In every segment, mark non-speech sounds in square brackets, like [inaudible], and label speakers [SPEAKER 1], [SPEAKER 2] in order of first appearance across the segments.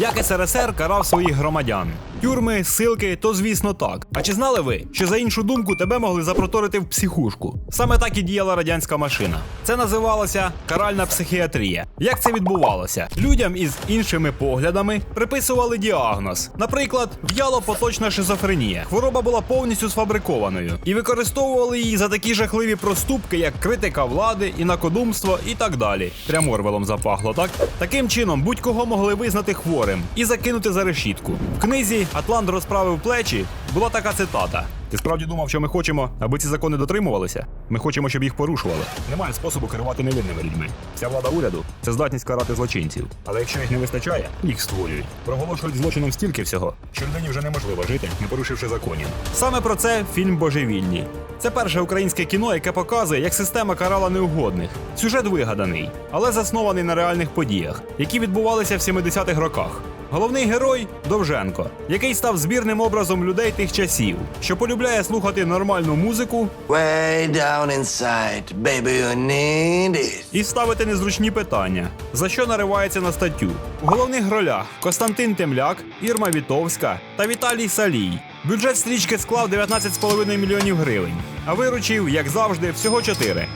[SPEAKER 1] Як СРСР карав своїх громадян? Тюрми, силки, то звісно так. А чи знали ви, що за іншу думку тебе могли запроторити в психушку? Саме так і діяла радянська машина. Це називалося каральна психіатрія. Як це відбувалося? Людям із іншими поглядами приписували діагноз. Наприклад, в'яло-поточна шизофренія. Хвороба була повністю сфабрикованою і використовували її за такі жахливі проступки, як критика влади, інакодумство і так далі. Прямо Орвелом запахло, так? Таким чином, будь-кого могли визнати хворим і закинути за решітку. В книзі Атлант розправив плечі була така цитата. Ти справді думав, що ми хочемо, аби ці закони дотримувалися? Ми хочемо, щоб їх порушували. Немає способу керувати невинними людьми. Вся влада уряду це здатність карати злочинців. Але якщо їх не вистачає, їх створюють. Проголошують злочином стільки всього, що людині вже неможливо жити, не порушивши законів. Саме про це фільм Божевільні. Це перше українське кіно, яке показує, як система карала неугодних. Сюжет вигаданий, але заснований на реальних подіях, які відбувалися в 70-х роках. Головний герой Довженко, який став збірним образом людей тих часів, що полюбляє слухати нормальну музику
[SPEAKER 2] Way down inside, baby, you need it.
[SPEAKER 1] і ставити незручні питання, за що наривається на статтю. У головних ролях Костянтин Темляк, Ірма Вітовська та Віталій Салій. Бюджет стрічки склав 19,5 мільйонів гривень, а виручив, як завжди, всього 4.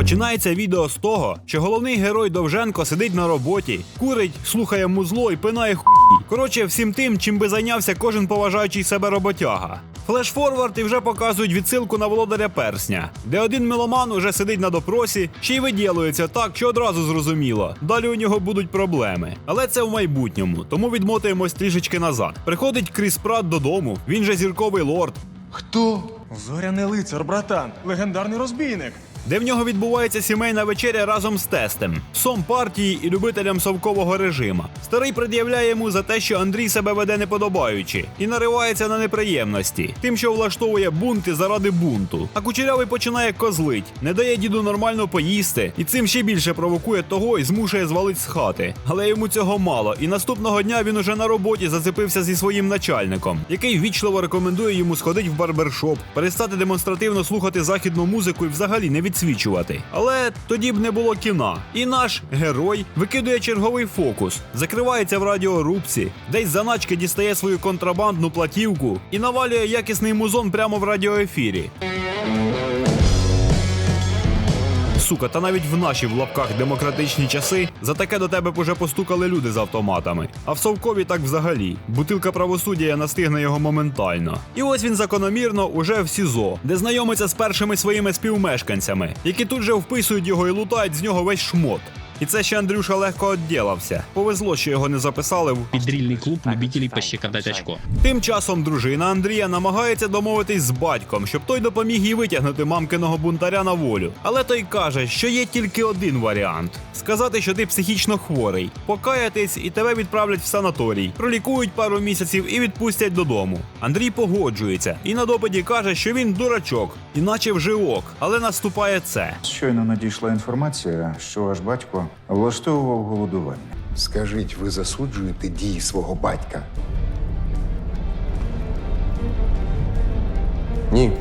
[SPEAKER 1] Починається відео з того, що головний герой Довженко сидить на роботі, курить, слухає музло і пинає хуй. Коротше, всім тим, чим би зайнявся кожен поважаючий себе роботяга. Флешфорвард і вже показують відсилку на володаря персня, де один меломан уже сидить на допросі, ще й виділується так, що одразу зрозуміло. Далі у нього будуть проблеми. Але це в майбутньому, тому відмотуємось трішечки назад. Приходить Кріс Прат додому, він же зірковий лорд,
[SPEAKER 3] Хто? Зоряний лицар, братан, легендарний розбійник.
[SPEAKER 1] Де в нього відбувається сімейна вечеря разом з тестем, псом партії і любителем совкового режима. Старий пред'являє йому за те, що Андрій себе веде неподобаючи, і наривається на неприємності, тим, що влаштовує бунти заради бунту. А кучерявий починає козлить, не дає діду нормально поїсти, і цим ще більше провокує того і змушує звалить з хати. Але йому цього мало, і наступного дня він уже на роботі зацепився зі своїм начальником, який вічливо рекомендує йому сходити в барбершоп, перестати демонстративно слухати західну музику і взагалі не відсвічувати. Але тоді б не було кіна. І наш герой викидує черговий фокус, закривається в радіорубці, десь заначки дістає свою контрабандну платівку і навалює якісний музон прямо в радіоефірі. Сука, та навіть в наші в лапках демократичні часи за таке до тебе уже постукали люди з автоматами. А в Совкові так взагалі. Бутилка правосуддя настигне його моментально. І ось він закономірно уже в СІЗО, де знайомиться з першими своїми співмешканцями, які тут же вписують його і лутають з нього весь шмот. І це ще Андрюша легко відділився. Повезло, що його не записали в
[SPEAKER 4] Підрільний клуб любителей пощекотать очко.
[SPEAKER 1] Тим часом дружина Андрія намагається домовитись з батьком, щоб той допоміг їй витягнути мамкиного бунтаря на волю. Але той каже, що є тільки один варіант: сказати, що ти психічно хворий, покаятись і тебе відправлять в санаторій, пролікують пару місяців і відпустять додому. Андрій погоджується і на допиті каже, що він дурачок, іначе вживок, але наступає це.
[SPEAKER 5] Щойно надійшла інформація, що ваш батько влаштовував голодування.
[SPEAKER 6] Скажіть, ви засуджуєте дії свого батька?
[SPEAKER 2] Ні.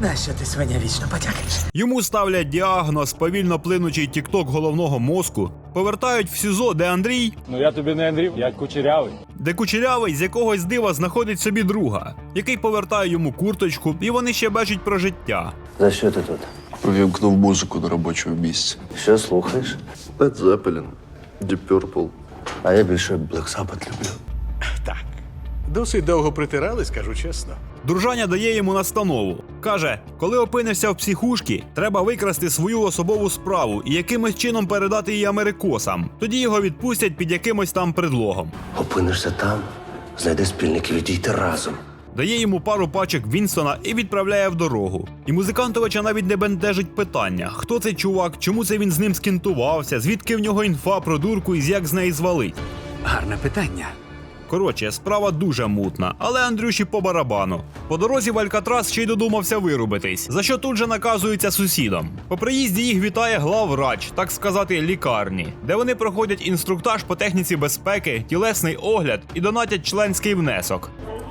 [SPEAKER 7] Нащо ти свиня вічно потякаєш?
[SPEAKER 1] Йому ставлять діагноз повільно плинучий тікток головного мозку, повертають в СІЗО, де Андрій
[SPEAKER 8] Ну я тобі не Андрій, я кучерявий.
[SPEAKER 1] де кучерявий з якогось дива знаходить собі друга, який повертає йому курточку, і вони ще бачать про життя.
[SPEAKER 2] За що ти тут?
[SPEAKER 9] Увімкнув музику на робочому місці.
[SPEAKER 2] Що слухаєш?
[SPEAKER 9] Led Zeppelin, Deep Purple.
[SPEAKER 2] А я більше Black Sabbath люблю.
[SPEAKER 10] Так. Досить довго притирали, скажу чесно.
[SPEAKER 1] Дружаня дає йому настанову. Каже: коли опинишся в психушці, треба викрасти свою особову справу і якимось чином передати її америкосам. Тоді його відпустять під якимось там предлогом.
[SPEAKER 2] Опинишся там, знайди спільників і дійте разом.
[SPEAKER 1] Дає йому пару пачок Вінстона і відправляє в дорогу. І музикантовича навіть не бентежить питання: хто цей чувак, чому це він з ним скінтувався, звідки в нього інфа про дурку і як з неї звалить.
[SPEAKER 10] Гарне питання.
[SPEAKER 1] Коротше, справа дуже мутна, але Андрюші по барабану. По дорозі в Алькатрас ще й додумався вирубитись, за що тут же наказується сусідам. По приїзді їх вітає главврач, так сказати, лікарні, де вони проходять інструктаж по техніці безпеки, тілесний огляд і донатять членський внесок.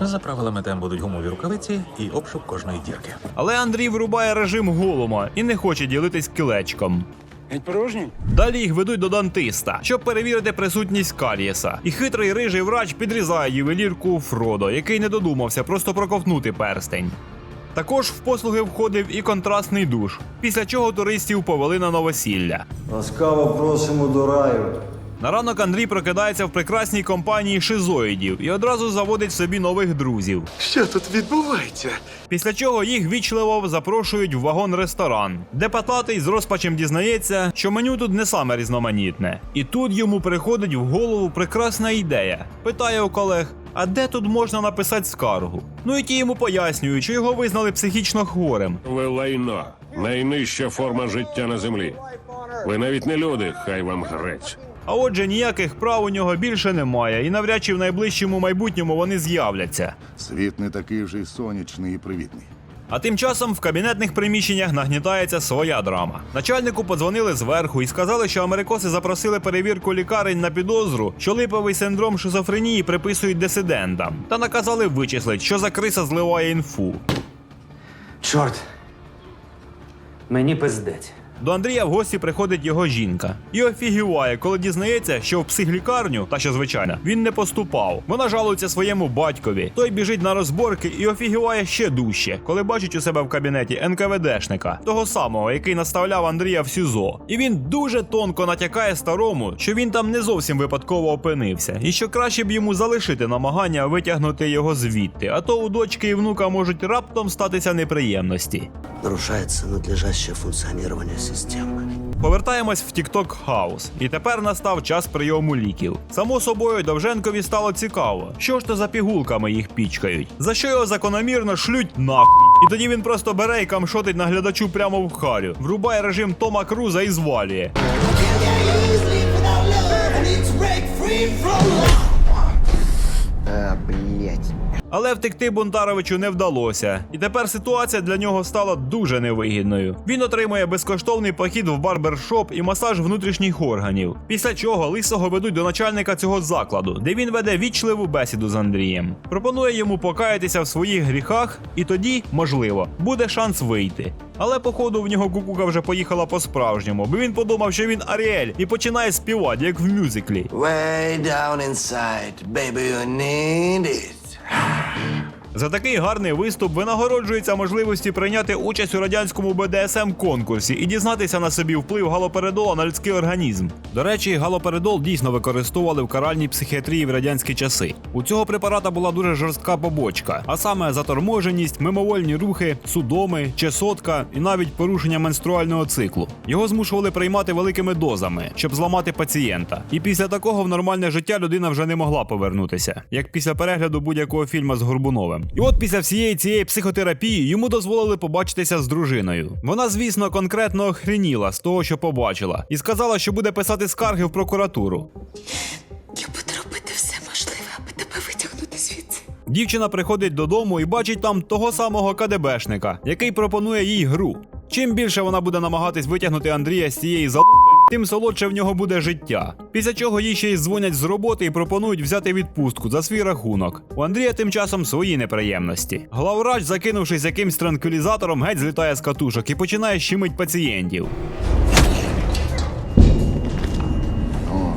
[SPEAKER 11] За правилами там будуть гумові рукавиці і обшук кожної дірки.
[SPEAKER 1] Але Андрій вирубає режим голома і не хоче ділитись кілечком.
[SPEAKER 8] Геть порожній?
[SPEAKER 1] Далі їх ведуть до дантиста, щоб перевірити присутність карієса. І хитрий рижий врач підрізає ювелірку Фродо, який не додумався просто проковтнути перстень. Також в послуги входив і контрастний душ, після чого туристів повели на новосілля.
[SPEAKER 3] Ласкаво просимо до раю.
[SPEAKER 1] На ранок Андрій прокидається в прекрасній компанії шизоїдів і одразу заводить собі нових друзів.
[SPEAKER 10] Що тут відбувається?
[SPEAKER 1] Після чого їх вічливо запрошують в вагон-ресторан, де Патлатий з розпачем дізнається, що меню тут не саме різноманітне. І тут йому приходить в голову прекрасна ідея. Питає у колег. А де тут можна написати скаргу? Ну і ті йому пояснюють, що його визнали психічно хворим.
[SPEAKER 8] Ви лайно. Найнижча форма життя на землі. Ви навіть не люди, хай вам грець.
[SPEAKER 1] А отже, ніяких прав у нього більше немає, і навряд чи в найближчому майбутньому вони з'являться.
[SPEAKER 6] Світ не такий вже й сонячний і привітний.
[SPEAKER 1] А тим часом в кабінетних приміщеннях нагнітається своя драма. Начальнику подзвонили зверху і сказали, що америкоси запросили перевірку лікарень на підозру, що липовий синдром шизофренії приписують дисидентам, та наказали вичислити, що за криса зливає інфу.
[SPEAKER 7] Чорт. Мені пиздець.
[SPEAKER 1] До Андрія в гості приходить його жінка і офігіває, коли дізнається, що в психлікарню, та що звичайно, він не поступав. Вона жалується своєму батькові. Той біжить на розборки і офігіває ще дужче, коли бачить у себе в кабінеті НКВДшника, того самого, який наставляв Андрія в СІЗО. І він дуже тонко натякає старому, що він там не зовсім випадково опинився, і що краще б йому залишити намагання витягнути його звідти, а то у дочки і внука можуть раптом статися неприємності.
[SPEAKER 2] Нарушается надлежащее функционирование системы.
[SPEAKER 1] Повертаємось в TikTok House. І тепер настав час прийому ліків. Само собою, Довженкові стало цікаво, що ж то за пігулками їх пічкають, за що його закономірно шлють нахуй. І тоді він просто бере і камшотить наглядачу прямо в харю, врубає режим Тома Круза і звалює. Але втекти Бунтаровичу не вдалося, і тепер ситуація для нього стала дуже невигідною. Він отримує безкоштовний похід в барбершоп і масаж внутрішніх органів. Після чого лисого ведуть до начальника цього закладу, де він веде вічливу бесіду з Андрієм. Пропонує йому покаятися в своїх гріхах, і тоді, можливо, буде шанс вийти. Але походу в нього кукука вже поїхала по-справжньому, бо він подумав, що він Аріель і починає співати, як в мюзиклі.
[SPEAKER 2] Way down inside, baby, you need it. Ah. [sighs] [sighs]
[SPEAKER 1] За такий гарний виступ винагороджується можливості прийняти участь у радянському БДСМ конкурсі і дізнатися на собі вплив галоперидола на людський організм. До речі, галоперидол дійсно використовували в каральній психіатрії в радянські часи. У цього препарата була дуже жорстка побочка, а саме заторможеність, мимовольні рухи, судоми, чесотка і навіть порушення менструального циклу. Його змушували приймати великими дозами, щоб зламати пацієнта. І після такого в нормальне життя людина вже не могла повернутися, як після перегляду будь-якого фільму з Горбуновим. І от після всієї цієї психотерапії йому дозволили побачитися з дружиною. Вона, звісно, конкретно охреніла з того, що побачила, і сказала, що буде писати скарги в прокуратуру.
[SPEAKER 12] Я буду робити все можливе, аби тебе витягнути звідси.
[SPEAKER 1] Дівчина приходить додому і бачить там того самого КДБшника, який пропонує їй гру. Чим більше вона буде намагатись витягнути Андрія з цієї залупи, тим солодше в нього буде життя. Після чого їй ще й дзвонять з роботи і пропонують взяти відпустку за свій рахунок. У Андрія тим часом свої неприємності. Главврач, закинувшись якимсь транквілізатором, геть злітає з катушок і починає щемить пацієнтів.
[SPEAKER 2] О,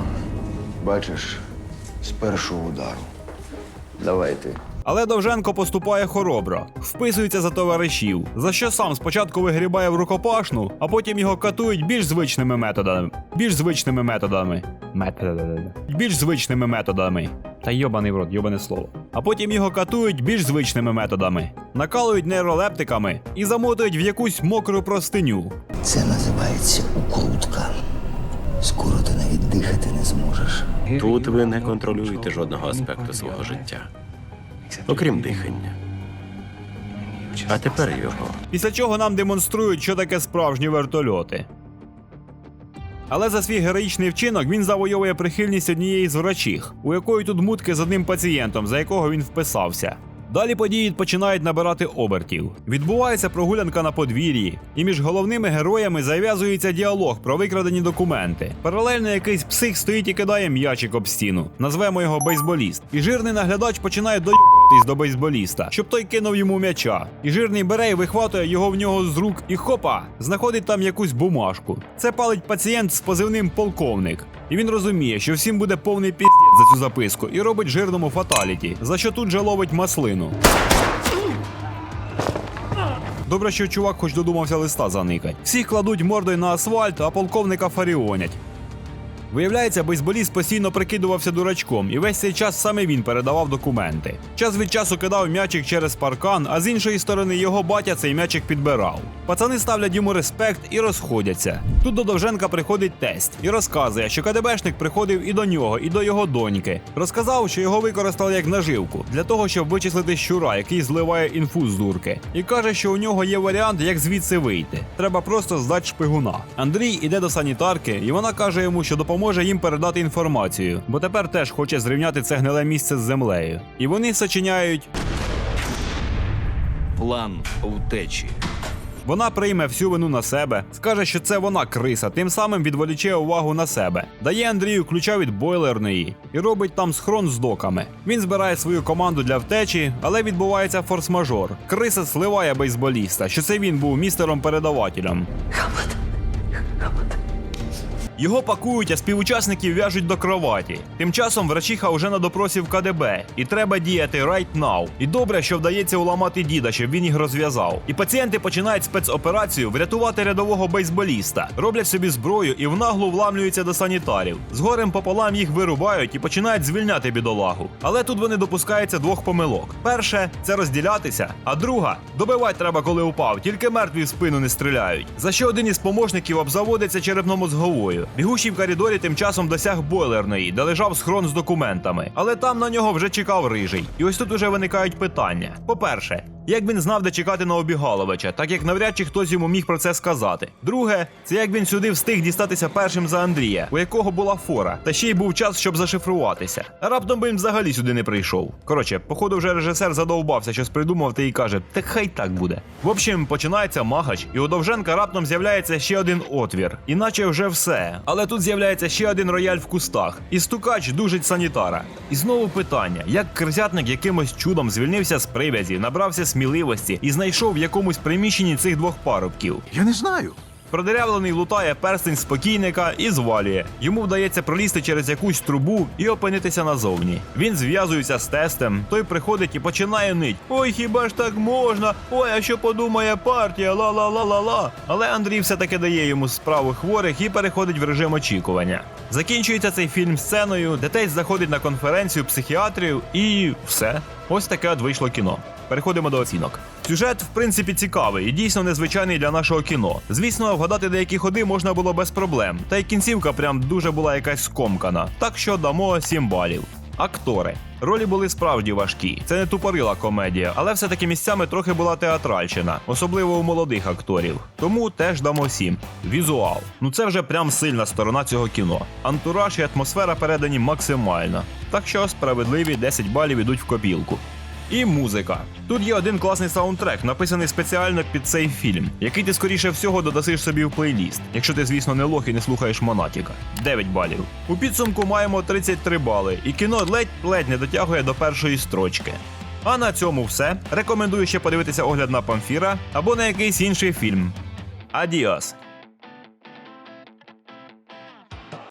[SPEAKER 2] Бачиш, з першого удару. Давай ти.
[SPEAKER 1] Але Довженко поступає хоробро, вписується за товаришів, за що сам спочатку вигрібає в рукопашну, а потім його катують більш звичними методами. Більш звичними методами. Методами. Більш звичними методами. Та йобаний в рот, йобане слово. А потім його катують більш звичними методами, накалують нейролептиками і замотують в якусь мокру простиню.
[SPEAKER 2] Це називається укрутка. Скоро ти навіть дихати не зможеш.
[SPEAKER 11] Тут ви не контролюєте жодного аспекту свого життя, окрім дихання. А тепер його.
[SPEAKER 1] Після чого нам демонструють, що таке справжні вертольоти. Але за свій героїчний вчинок він завойовує прихильність однієї з врачих, у якої тут мутки з одним пацієнтом, за якого він вписався. Далі події починають набирати обертів. Відбувається прогулянка на подвір'ї, і між головними героями зав'язується діалог про викрадені документи. Паралельно якийсь псих стоїть і кидає м'ячик об стіну. Назвемо його бейсболіст. І жирний наглядач починає доїбатись до бейсболіста, щоб той кинув йому м'яча. І жирний бере і вихватує його в нього з рук і хопа, знаходить там якусь бумажку. Це палить пацієнт з позивним полковник. І він розуміє, що всім буде повний піздець за цю записку, і робить жирному фаталіті, за що тут же ловить маслину. Добре, що чувак хоч додумався листа заникать. Всіх кладуть мордою на асфальт, а полковника фаріонять. Виявляється, бейсболіст постійно прикидувався дурачком, і весь цей час саме він передавав документи. Час від часу кидав м'ячик через паркан, а з іншої сторони його батя цей м'ячик підбирав. Пацани ставлять йому респект і розходяться. Тут до Довженка приходить тесть і розказує, що КДБшник приходив і до нього, і до його доньки. Розказав, що його використали як наживку для того, щоб вичислити щура, який зливає інфу з дурки. І каже, що у нього є варіант, як звідси вийти. Треба просто здати шпигуна. Андрій іде до санітарки, і вона каже йому, що допоможе їм передати інформацію, бо тепер теж хоче зрівняти це гниле місце з землею. І вони сочиняють.
[SPEAKER 11] План утечі.
[SPEAKER 1] Вона прийме всю вину на себе, скаже, що це вона криса, тим самим відволіче увагу на себе. Дає Андрію ключа від бойлерної і робить там схрон з доками. Він збирає свою команду для втечі, але відбувається форс-мажор. Криса сливає бейсболіста, що це він був містером-передавателем.
[SPEAKER 7] Хамлет.
[SPEAKER 1] Його пакують, а співучасників в'яжуть до кроваті. Тим часом врачиха вже на допросі в КДБ, і треба діяти right now. І добре, що вдається уламати діда, щоб він їх розв'язав. І пацієнти починають спецоперацію врятувати рядового бейсболіста, роблять собі зброю і внаглу вламлюються до санітарів. З горем пополам їх вирубають і починають звільняти бідолагу. Але тут вони допускаються двох помилок: перше це розділятися, а друга добивати треба, коли упав, тільки мертві в спину не стріляють. За що один із помощників обзаводиться черепно-мозговою. Бігущий в коридорі тим часом досяг бойлерної, де лежав схрон з документами. Але там на нього вже чекав рижий. І ось тут уже виникають питання. По-перше, як він знав, де чекати на Обігаловича, так як навряд чи хтось йому міг про це сказати. Друге, це як він сюди встиг дістатися першим за Андрія, у якого була фора, та ще й був час, щоб зашифруватися. А раптом би він взагалі сюди не прийшов. Коротше, походу, вже режисер задовбався, щось придумав та і каже: так хай так буде. В общем, починається магач, і у Довженка раптом з'являється ще один отвір, іначе вже все. Але тут з'являється ще один рояль в кустах, і стукач дужить санітара. І знову питання: як кризятник якимось чудом звільнився з привязі, набрався сміливості і знайшов в якомусь приміщенні цих двох парубків.
[SPEAKER 3] Я не знаю.
[SPEAKER 1] Продерявлений лутає перстень спокійника і звалює. Йому вдається пролізти через якусь трубу і опинитися назовні. Він зв'язується з тестем, той приходить і починає нить. Ой, хіба ж так можна? Ой, а що подумає партія? Ла-ла-ла-ла-ла. Але Андрій все-таки дає йому справу хворих і переходить в режим очікування. Закінчується цей фільм сценою, де тесть заходить на конференцію психіатрів і все. Ось таке от вийшло кіно. Переходимо до оцінок. Сюжет, в принципі, цікавий і дійсно незвичайний для нашого кіно. Звісно, вгадати деякі ходи можна було без проблем, та й кінцівка прям дуже була якась скомкана. Так що дамо 7 балів. Актори. Ролі були справді важкі. Це не тупорила комедія, але все-таки місцями трохи була театральщина, особливо у молодих акторів. Тому теж дамо 7. Візуал. Ну це вже прям сильна сторона цього кіно. Антураж і атмосфера передані максимально. Так що справедливі 10 балів ідуть в копілку. І музика. Тут є один класний саундтрек, написаний спеціально під цей фільм, який ти скоріше всього додасиш собі в плейліст, якщо ти, звісно, не лох і не слухаєш Монатіка. 9 балів. У підсумку маємо 33 бали, і кіно ледь-ледь не дотягує до першої строчки. А на цьому все. Рекомендую ще подивитися огляд на Памфіра або на якийсь інший фільм. Адіос!